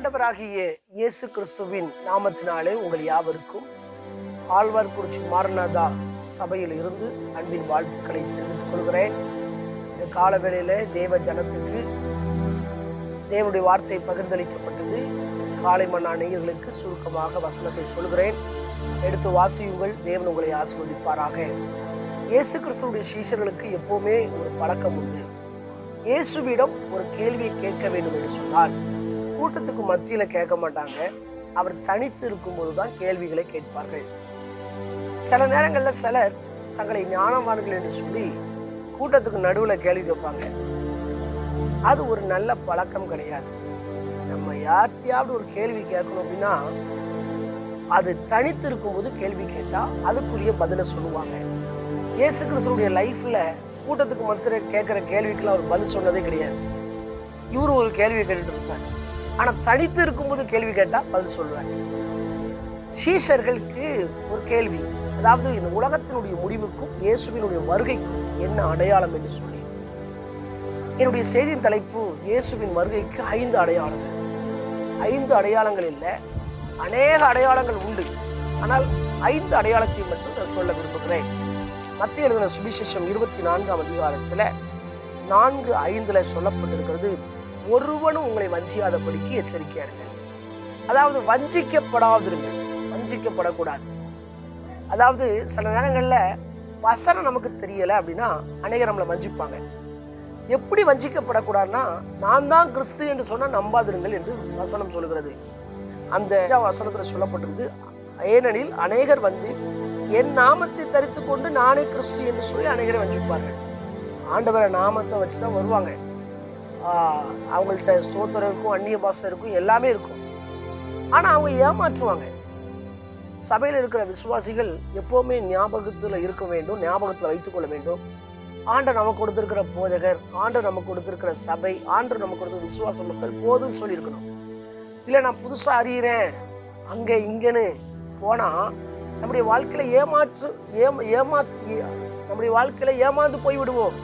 ஆண்டவராகிய இயேசு கிறிஸ்துவின் நாமத்தினாலே உங்கள் யாவருக்கும் ஆழ்வார்குறிச்சி மாரநாதா சபையில் இருந்து அன்பின் வாழ்த்துக்களை தெரிவித்துக் கொள்கிறேன். இந்த காலவேளையில தேவ ஜனத்துக்கு தேவனுடைய வார்த்தை பகிர்ந்தளிக்கப்பட்டது. காலை மன்னா நேயர்களுக்கு சுருக்கமாக வசனத்தை சொல்கிறேன். எடுத்து வாசியுங்கள் தேவன் உங்களை ஆசிர்வதிப்பாராக. இயேசு கிறிஸ்துடைய சீஷர்களுக்கு எப்போவுமே ஒரு பழக்கம் உண்டு. இயேசுவிடம் ஒரு கேள்வியை கேட்க வேண்டும் என்று சொன்னால் கூட்டத்துக்கு மத்தியில கேட்க மாட்டாங்க. அவர் தனித்து இருக்கும்போது தான் கேள்விகளை கேட்பார்கள். சில நேரங்களில் சிலர் தங்களை ஞானவான்கள் என்று சொல்லி கூட்டத்துக்கு நடுவில் கேள்வி கேட்பாங்க. அது ஒரு நல்ல பழக்கம் கிடையாது. நம்ம யார்கிட்டயாவது ஒரு கேள்வி கேட்கணும் அப்படின்னா அது தனித்து இருக்கும்போது கேள்வி கேட்டால் அதுக்குரிய பதிலை சொல்லுவாங்க. இயேசு கிறிஸ்துடைய லைஃப்பில் கூட்டத்துக்கு மத்திர கேட்குற கேள்விக்கெல்லாம் அவர் பதில் சொன்னதே கிடையாது. இவர் ஒரு கேள்வி கேட்டுட்டு இருப்பார். ஆனால் தனித்து இருக்கும்போது கேள்வி கேட்டால் பதில் சொல்லுவார் சீஷர்களுக்கு ஒரு கேள்வி. அதாவது இந்த உலகத்தினுடைய முடிவுக்கும் இயேசுவினுடைய வருகைக்கும் என்ன அடையாளம் என்று சொல்லி. என்னுடைய செய்தியின் தலைப்பு இயேசுவின் வருகைக்கு ஐந்து அடையாளங்கள். ஐந்து அடையாளங்கள் இல்லை அநேக அடையாளங்கள் உண்டு. ஆனால் ஐந்து அடையாளத்தை மட்டும் நான் சொல்ல விரும்புகிறேன். மத்திய எழுதின சுவிசேஷம் இருபத்தி நான்காம் அதிகாரத்தில் நான்கு ஐந்துல சொல்லப்பட்டிருக்கிறது ஒருவனும் உங்களை வஞ்சியாதபடிக்கு எச்சரிக்கையா இருங்க. அதாவது வஞ்சிக்கப்படாதிருங்க. வஞ்சிக்கப்படக்கூடாது. அதாவது சில நேரங்களில் வசனம் நமக்கு தெரியலை அப்படின்னா அநேகர் நம்மளை வஞ்சிப்பாங்க. எப்படி வஞ்சிக்கப்படக்கூடாதுன்னா நான் தான் கிறிஸ்து என்று சொன்னால் நம்பாதிருங்கள் என்று வசனம் சொல்கிறது அந்த வசனத்தில் சொல்லப்பட்டிருக்கு ஏனெனில் அநேகர் வந்து என் நாமத்தை தரித்து கொண்டு நானே கிறிஸ்து என்று சொல்லி அநேகரை வஞ்சிப்பார்கள். ஆண்டவரை நாமத்தை வச்சு தான் வருவாங்க. அவங்கள்ட்ட ஸ்தோத்திரம் இருக்கும் அந்நிய பாசம் இருக்கும் எல்லாமே இருக்கும். ஆனால் அவங்க ஏமாற்றுவாங்க. சபையில் இருக்கிற விசுவாசிகள் எப்போவுமே ஞாபகத்தில் இருக்க வேண்டும் ஞாபகத்தில் வைத்துக்கொள்ள வேண்டும். ஆண்டர் நமக்கு கொடுத்துருக்கிற போதகர் ஆண்டு நமக்கு கொடுத்துருக்கிற சபை ஆண்டு நமக்கு கொடுத்த விசுவாச மக்கள் போதும் சொல்லியிருக்கணும். இல்லை நான் புதுசாக அறிகிறேன் அங்கே இங்கேன்னு போனால் நம்முடைய வாழ்க்கையில் ஏமாற்று ஏமா ஏமா நம்முடைய வாழ்க்கையில் ஏமாந்து போய் விடுவோம்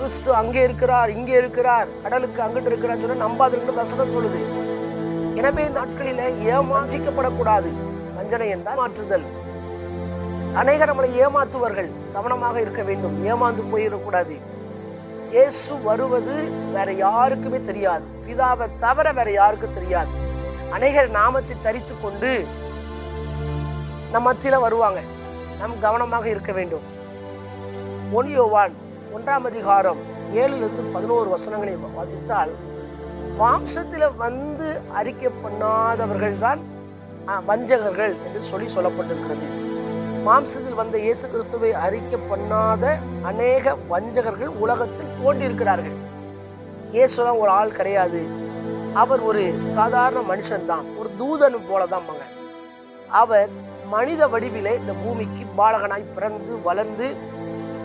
கிறிஸ்து அங்கே இருக்கிறார் இங்கே இருக்கிறார் கடலுக்கு அங்கிட்டு இருக்கிறார் சொன்னால் நம்பாதுன்னு வசனம் சொல்லுது. எனவே இந்த நாட்களில் ஏமாற்றிக்கப்படக்கூடாது வஞ்சனை என்றால் மாற்றுதல். அநேகர் நம்மளை ஏமாற்றுவார்கள் கவனமாக இருக்க வேண்டும். ஏமாந்து போயிடக்கூடாது. இயேசு வருவது வேற யாருக்குமே தெரியாது. பிதாவை தவிர வேற யாருக்கும் தெரியாது. அநேகர் நாமத்தை தரித்து கொண்டு நம் மத்தியில் வருவாங்க. நாம் கவனமாக இருக்க வேண்டும். ஒன்யோவான் ஒன்றாம் அதிகாரம் ஏழுலேருந்து பதினோரு வசனங்களை வாசித்தால் மாம்சத்தில் வந்து அறிக்கை பண்ணாதவர்கள் தான் வஞ்சகர்கள் என்று சொல்லி சொல்லப்பட்டிருக்கிறது. மாம்சத்தில் வந்த இயேசு கிறிஸ்துவை அறிக்கை பண்ணாத அநேக வஞ்சகர்கள் உலகத்தில் தோண்டியிருக்கிறார்கள் இயேசுலாம் ஒரு ஆள் கிடையாது. அவர் ஒரு சாதாரண மனுஷன்தான் ஒரு தூதன் போல தான் அவர் மனித வடிவிலே இந்த பூமிக்கு பாலகனாய் பிறந்து வளர்ந்து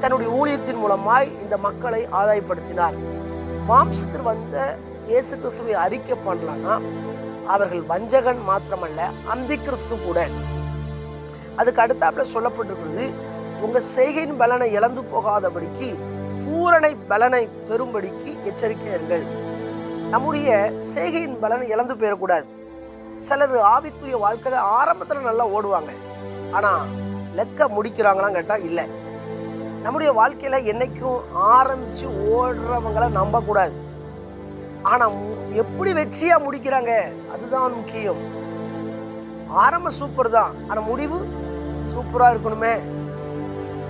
தன்னுடைய ஊழியத்தின் மூலமாய் இந்த மக்களை ஆதாயப்படுத்தினார். மாம்சத்தில் வந்த இயேசு கிறிஸ்துவை அறிக்கை பண்ணலான்னா அவர்கள் வஞ்சகன் மாத்திரமல்ல அந்தி கிறிஸ்து கூட. அதுக்கு அடுத்தாப்புல சொல்லப்பட்டிருக்கிறது உங்க செய்கையின் பலனை இழந்து போகாதபடிக்கு பூரணை பலனை பெறும்படிக்கு எச்சரிக்கையர்கள் நம்முடைய செய்கையின் பலனை இழந்து போயிடக்கூடாது. சிலர் ஆவிக்குரிய வாழ்க்கையில ஆரம்பத்தில் நல்லா ஓடுவாங்க. ஆனால் லெக்க முடிக்கிறாங்களான்னு கேட்டால் இல்லை. நம்முடைய வாழ்க்கையில் என்னைக்கும் ஆரம்பித்து ஓடுறவங்களை நம்பக்கூடாது. ஆனால் எப்படி வெற்றியாக முடிக்கிறாங்க? அதுதான் முக்கியம். ஆரம்ப சூப்பர் தான். ஆனால் முடிவு சூப்பராக இருக்கணுமே.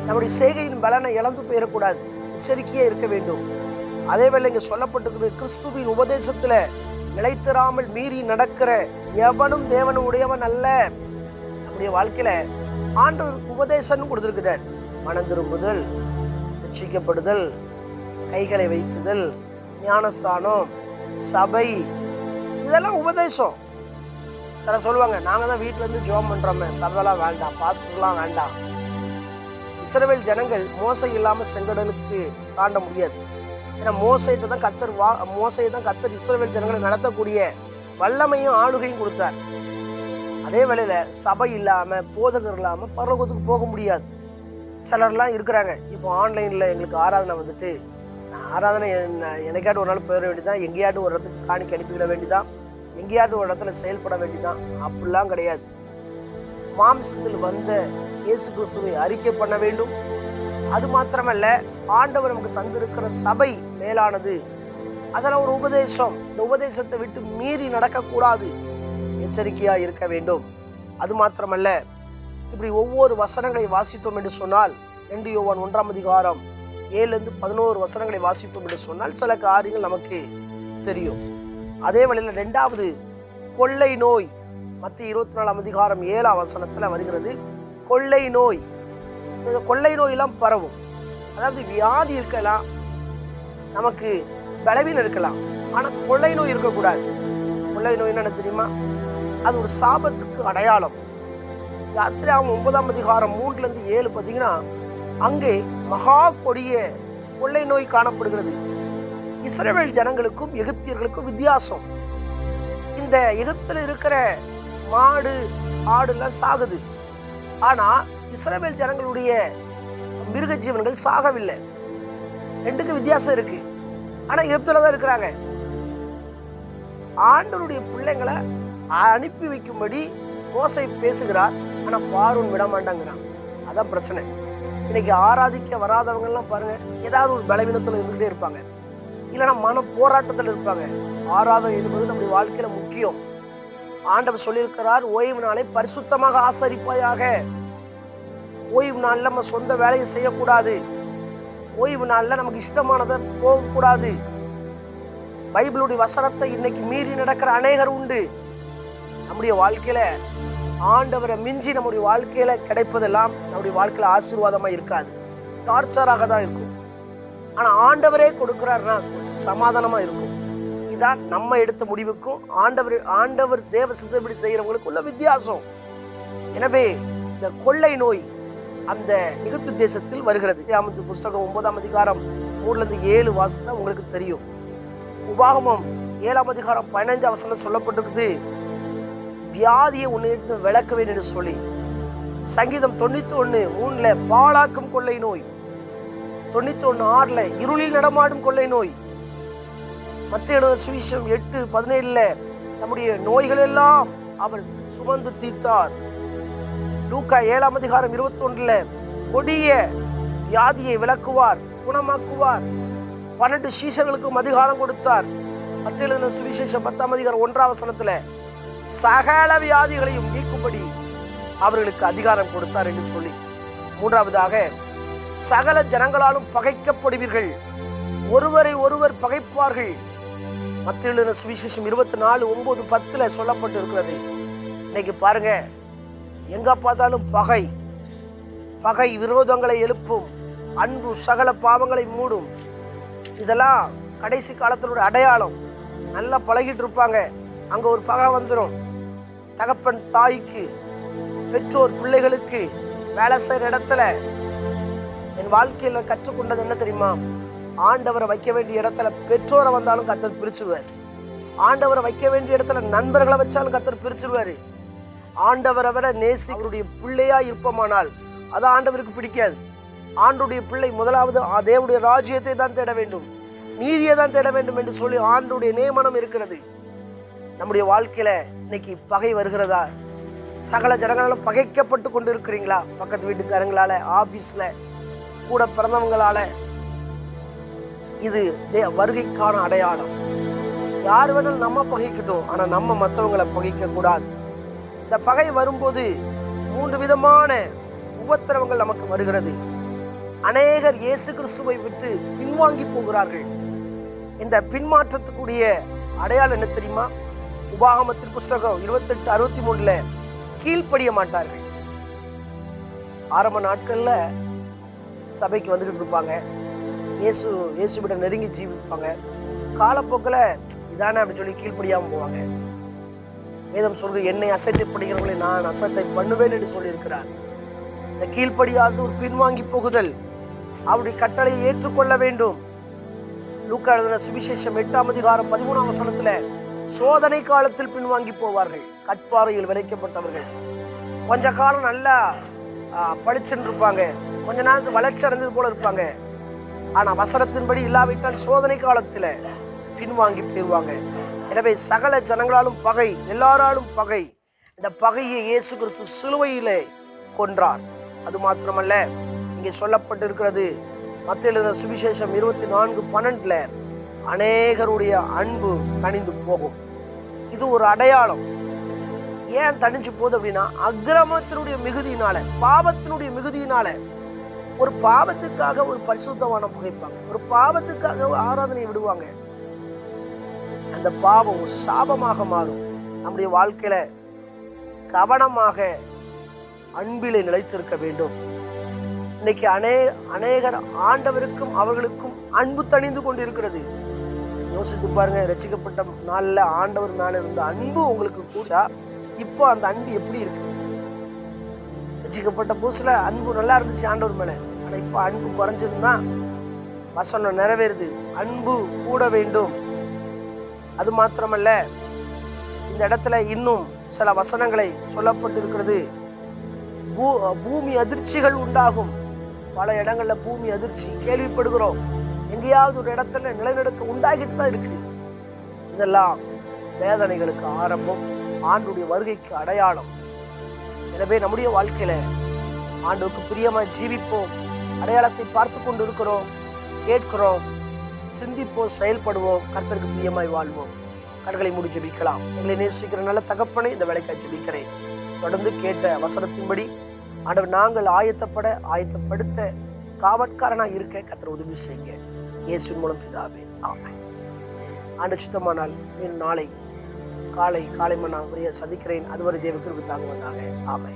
நம்முடைய செய்கையின் பலனை இழந்து போயிடக்கூடாது. எச்சரிக்கையாக இருக்க வேண்டும். அதே வேளை இங்கே சொல்லப்பட்டிருக்கிறது கிறிஸ்துவின் உபதேசத்தில் நிலைத்தராமல் மீறி நடக்கிற எவனும் தேவனும் உடையவன் அல்ல. நம்முடைய வாழ்க்கையில ஆண்டவர் உபதேசம்னு கொடுத்திருக்கிறார். மனம் ரட்சிக்கப்படுதல் கைகளை வைக்குதல் ஞானஸ்தானம் சபை இதெல்லாம் உபதேசம். சில சொல்லுவாங்க நாங்கள் தான் வீட்டிலேருந்து ஜோம் பண்ணுறோமே சபைலாம் வேண்டாம் பாஸ்டர்லாம் வேண்டாம். இஸ்ரேல் ஜனங்கள் மோசை இல்லாமல் செங்கடலுக்கு தாண்ட முடியாது. ஏன்னா மோசைட்டு தான் கத்தர் வா மோசையை தான் கத்தர் இஸ்ரேல் ஜனங்களை நடத்தக்கூடிய வல்லமையும் ஆளுகையும் கொடுத்தார். அதே வேளையில் சபை இல்லாமல் போதகர் இல்லாமல் பரலோகத்துக்கு போக முடியாது. சிலர்லாம் இருக்கிறாங்க. இப்போ ஆன்லைனில் எங்களுக்கு ஆராதனை வந்துட்டு நான் ஆராதனை என்ன- ஒரு நாள் போயிட வேண்டியதான் எங்கேயாட்டு ஒரு இடத்துக்கு காணிக்க அனுப்பிவிட வேண்டியதான் எங்கேயாவது ஒரு இடத்துல செயல்பட வேண்டிதான் அப்படிலாம் கிடையாது. மாம்சத்தில் வந்த இயேசு கிறிஸ்துவை அறிக்கை பண்ண வேண்டும். அது மாத்திரமல்ல ஆண்டவர் நமக்கு தந்திருக்கிற சபை மேலானது. அதெல்லாம் ஒரு உபதேசம். இந்த உபதேசத்தை விட்டு மீறி நடக்கக்கூடாது. எச்சரிக்கையாக இருக்க வேண்டும். அது மாத்திரமல்ல இப்படி ஒவ்வொரு வசனங்களை வாசித்தோம் என்று சொன்னால் ரெண்டு யோவான் ஒன்றாம் அதிகாரம் ஏழுலேருந்து பதினோரு வசனங்களை வாசிப்போம் என்று சொன்னால் சில காரியங்கள் நமக்கு தெரியும். அதே வழியில் ரெண்டாவது கொள்ளை நோய் மத்திய இருபத்தி நாலாம் அதிகாரம் ஏழாம் வசனத்தில் வருகிறது. கொள்ளை நோய் இந்த கொள்ளை நோயெல்லாம் பரவும். அதாவது வியாதி இருக்கலாம் நமக்கு பலவீனம் இருக்கலாம் ஆனால் கொள்ளை நோய் இருக்கக்கூடாது. கொள்ளை நோய் என்ன தெரியுமா? அது ஒரு சாபத்துக்கு அடையாளம். யாத்திராம் ஒன்பதாம் அதிகாரம் மூன்றுலேருந்து ஏழு பார்த்தீங்கன்னா அங்கே மகா கொடிய கொள்ளை நோய் காணப்படுகிறது. இஸ்ரேல் ஜனங்களுக்கும் எகிப்தியர்களுக்கும் வித்தியாசம். இந்த எகிப்தில் இருக்கிற மாடு ஆடுலாம் சாகுது. ஆனா இஸ்ரேல் ஜனங்களுடைய மிருக ஜீவன்கள் சாகவில்லை. ரெண்டுக்கும் வித்தியாசம் இருக்கு. ஆனா எகிப்தில் தான் இருக்கிறாங்க. ஆண்டவருடைய பிள்ளைங்களை அனுப்பி வைக்கும்படி மோசை பேசுகிறார். ஆனா பார்வன் விட மாட்டாங்கிறான். அதான் பிரச்சனை. இன்னைக்கு ஆராதிக்க வராதவங்க எல்லாம் பாருங்க ஏதாவது ஒரு பலவீனத்துல இருந்துகிட்டே இருப்பாங்க. இல்லைன்னா மன போராட்டத்தில் இருப்பாங்க. ஆராதனை என்பது நம்முடைய வாழ்க்கையில முக்கியம். ஆண்டவர் சொல்லியிருக்கிறார் ஓய்வு நாளை பரிசுத்தமாக ஆசரிப்பாயாக. ஓய்வு நாளில் நம்ம சொந்த வேலையை செய்யக்கூடாது. ஓய்வு நாளில் நமக்கு இஷ்டமானதை போகக்கூடாது. பைபிளுடைய வசனத்தை இன்னைக்கு மீறி நடக்கிற அநேகர் உண்டு. நம்முடைய வாழ்க்கையில ஆண்டவரை மிஞ்சி நம்முடைய வாழ்க்கையில கிடைப்பதெல்லாம் நம்முடைய வாழ்க்கையில ஆசீர்வாதமா இருக்காது. டார்ச்சராக தான் இருக்கும். ஆனா ஆண்டவரே கொடுக்கிறாருன்னா ஒரு சமாதானமா இருக்கும். இதான் நம்ம எடுத்த முடிவுக்கும் ஆண்டவர் ஆண்டவர் தேவ சித்தப்படி செய்யறவங்களுக்கு உள்ள வித்தியாசம். எனவே இந்த கொள்ளை நோய் அந்த எகிப்து தேசத்தில் வருகிறது. ஆமத்து புஸ்தகம் ஒன்பதாம் அதிகாரம் மூணுலேருந்து ஏழு வாசத்தை உங்களுக்கு தெரியும். உபாகமம் ஏழாம் அதிகாரம் பதினைஞ்சு அவசரம் சொல்லப்பட்டிருக்குது. வியாதியை உன்னிட்டு விளக்குவேன் என்று சொல்லி சங்கீதம் தொண்ணூத்தி ஒன்று மூணுல பாழாக்கும் கொள்ளை நோய் தொண்ணூத்தி ஒன்று ஆறுல இருளில் நடமாடும் கொள்ளை நோய் மத்திய எழுத எட்டு பதினேழுல நம்முடைய நோய்கள் எல்லாம் அவர் சுமந்து தீர்த்தார். லூக்கா ஏழாம் அதிகாரம் இருபத்தி ஒன்றுல கொடிய வியாதியை விளக்குவார் குணமாக்குவார் பன்னெண்டு சீசர்களுக்கும் அதிகாரம் கொடுத்தார். மத்திய எழுதின சுவிசேஷம் பத்தாம் அதிகாரம் ஒன்றாம் வசனத்துல சகல வியாதிகளையும் நீக்கும்படி அவர்களுக்கு அதிகாரம் கொடுத்தார் என்று சொல்லி. மூன்றாவதாக சகல ஜனங்களாலும் பகைக்கப்படுவீர்கள். ஒருவரை ஒருவர் பகைப்பார்கள். மத்தியில் சுவிசேஷம் இருபத்தி நாலு ஒன்பது பத்தில் சொல்லப்பட்டு இருக்கிறது இன்னைக்கு பாருங்க எங்க பார்த்தாலும் பகை. பகை விரோதங்களை எழுப்பும். அன்பு சகல பாவங்களை மூடும். இதெல்லாம் கடைசி காலத்தினுடைய அடையாளம். நல்லா பழகிட்டு இருப்பாங்க. அங்க ஒரு பகை வந்துடும் தகப்பன் தாய்க்கு பெற்றோர் பிள்ளைகளுக்கு வேலை செய்யற இடத்துல என் வாழ்க்கையில கற்றுக்கொண்டது என்ன தெரியுமா? ஆண்டவரை வைக்க வேண்டிய இடத்துல பெற்றோரை வந்தாலும் கத்தர் பிரிச்சுருவார். ஆண்டவரை வைக்க வேண்டிய இடத்துல நண்பர்களை வச்சாலும் கத்தர் பிரிச்சுருவாரு. ஆண்டவரை விட நேசி அவருடைய பிள்ளையா இருப்போமானால் அது ஆண்டவருக்கு பிடிக்காது. ஆண்டுடைய பிள்ளை முதலாவது ஆ- தேவனுடைய ராஜ்யத்தை தான் தேட வேண்டும். நீதியை தான் தேட வேண்டும் என்று சொல்லி ஆண்டுடைய நியமனம் இருக்கிறது. நம்முடைய வாழ்க்கையில இன்னைக்கு பகை வருகிறதா? சகல ஜனங்களாலும் பகைக்கப்பட்டு கொண்டு இருக்கிறீங்களா பக்கத்து வீட்டுக்காரங்களால ஆபீஸ்ல கூட பிறந்தவங்களால. இது தே- வருகைக்கான அடையாளம். யார் வேணாலும் நம்ம பகைக்கட்டும் ஆனா நம்ம மற்றவங்களை பகைக்க கூடாது. இந்த பகை வரும்போது மூன்று விதமான உபத்திரவங்கள் நமக்கு வருகிறது. அநேகர் இயேசு கிறிஸ்துவை விட்டு பின்வாங்கி போகிறார்கள். இந்த பின்மாற்றத்துக்குரிய அடையாளம் என்ன தெரியுமா? உபாகமத்தின் புஸ்தகம் இருபத்தெட்டு அறுபத்தி மூணுல கீழ்ப்படிய மாட்டார்கள். ஆரம்ப நாட்கள்ல சபைக்கு வந்துகிட்டு இருப்பாங்க. இயேசு இயேசுவிட நெருங்கி ஜீவிப்பாங்க. காலப்போக்கில் இதானே அப்படின்னு சொல்லி கீழ்ப்படியாமல் போவாங்க. வேதம் சொல்றது என்னை அசட்டை படிக்கிறவர்களை நான் அசட்டை பண்ணுவேன் என்று சொல்லியிருக்கிறார். இந்த கீழ்ப்படியாவது ஒரு பின்வாங்கி போகுதல் அவருடைய கட்டளையை ஏற்றுக்கொள்ள வேண்டும். லூக்கா எழுதின சுவிசேஷம் எட்டாம் அதிகாரம் பதிமூணாம் வசனத்துல சோதனை காலத்தில் பின்வாங்கி போவார்கள். கட்பாறையில் விளைக்கப்பட்டவர்கள் கொஞ்ச காலம் நல்லா படிச்சுட்டு இருப்பாங்க கொஞ்ச நாள் வளர்ச்சி அடைந்தது போல இருப்பாங்க. ஆனா வசனத்தின்படி இல்லாவிட்டால் சோதனை காலத்தில் பின்வாங்கி போயிடுவாங்க எனவே சகல ஜனங்களாலும் பகை எல்லாராலும் பகை. இந்த பகையை இயேசு கிறிஸ்து சிலுவையிலே கொன்றார். அது மாத்திரமல்ல இங்கே சொல்லப்பட்டிருக்கிறது மத்திய சுவிசேஷம் இருபத்தி நான்கு பன்னெண்டுல அநேகருடைய அன்பு தணிந்து போகும். இது ஒரு அடையாளம். ஏன் தணிஞ்சு போகுது அப்படின்னா அக்கிரமத்தினுடைய மிகுதியினால பாவத்தினுடைய மிகுதியினால ஒரு பாவத்துக்காக ஒரு பரிசுத்தவானம் புகைப்பாங்க. ஒரு பாவத்துக்காக ஒரு ஆராதனை விடுவாங்க. அந்த பாவம் சாபமாக மாறும். நம்முடைய வாழ்க்கையில கவனமாக அன்பிலே நிலைத்திருக்க வேண்டும். இன்னைக்கு அநே அநேகர் ஆண்டவருக்கும் அவர்களுக்கும் அன்பு தணிந்து கொண்டிருக்கிறது. யோசித்து பாருங்க ரசிக்கப்பட்ட நாளில் ஆண்டவர் மேலே இருந்த அன்பு உங்களுக்கு கூச்சா இப்போ அந்த அன்பு எப்படி இருக்கு? ரசிக்கப்பட்ட புதுசில் அன்பு நல்லா இருந்துச்சு ஆண்டவர் மேலே. ஆனால் இப்போ அன்பு குறைஞ்சிருந்தா வசனம் நிறைவேறுது. அன்பு கூட வேண்டும். அது மாத்திரமல்ல இந்த இடத்துல இன்னும் சில வசனங்களை சொல்லப்பட்டிருக்கிறது. பூ பூமி அதிர்ச்சிகள் உண்டாகும். பல இடங்களில் பூமி அதிர்ச்சி. கேள்விப்படுகிறோம். எங்கேயாவது ஒரு இடத்துல நிலநடுக்கம் உண்டாகிட்டு தான் இருக்கு. இதெல்லாம் வேதனைகளுக்கு ஆரம்பம் ஆண்டுடைய வருகைக்கு அடையாளம். எனவே நம்முடைய வாழ்க்கையில ஆண்டுக்கு பிரியமா ஜீவிப்போம். அடையாளத்தை பார்த்து கொண்டு இருக்கிறோம் கேட்கிறோம் சிந்திப்போம் செயல்படுவோம். கர்த்தருக்கு பிரியமாய் வாழ்வோம். கண்களை மூடி ஜபிக்கலாம். எங்களை நேசிக்கிற நல்ல தகப்பனை இந்த வேலைக்காய் ஜபிக்கிறேன். தொடர்ந்து கேட்ட வசனத்தின்படி ஆண்டவர் நாங்கள் ஆயத்தப்பட ஆயத்தப்படுத்த காவற்காரனாக இருக்க கத்திர உதவி செய்யுங்க. இயேசுவின் மூலம் பிதாவே ஆமை ஆண்டு சுத்தமானால் நாளை காலை காலை மன்னா சந்திக்கிறேன். அதுவரை தேவ கிருபை தாங்குவதாக ஆமை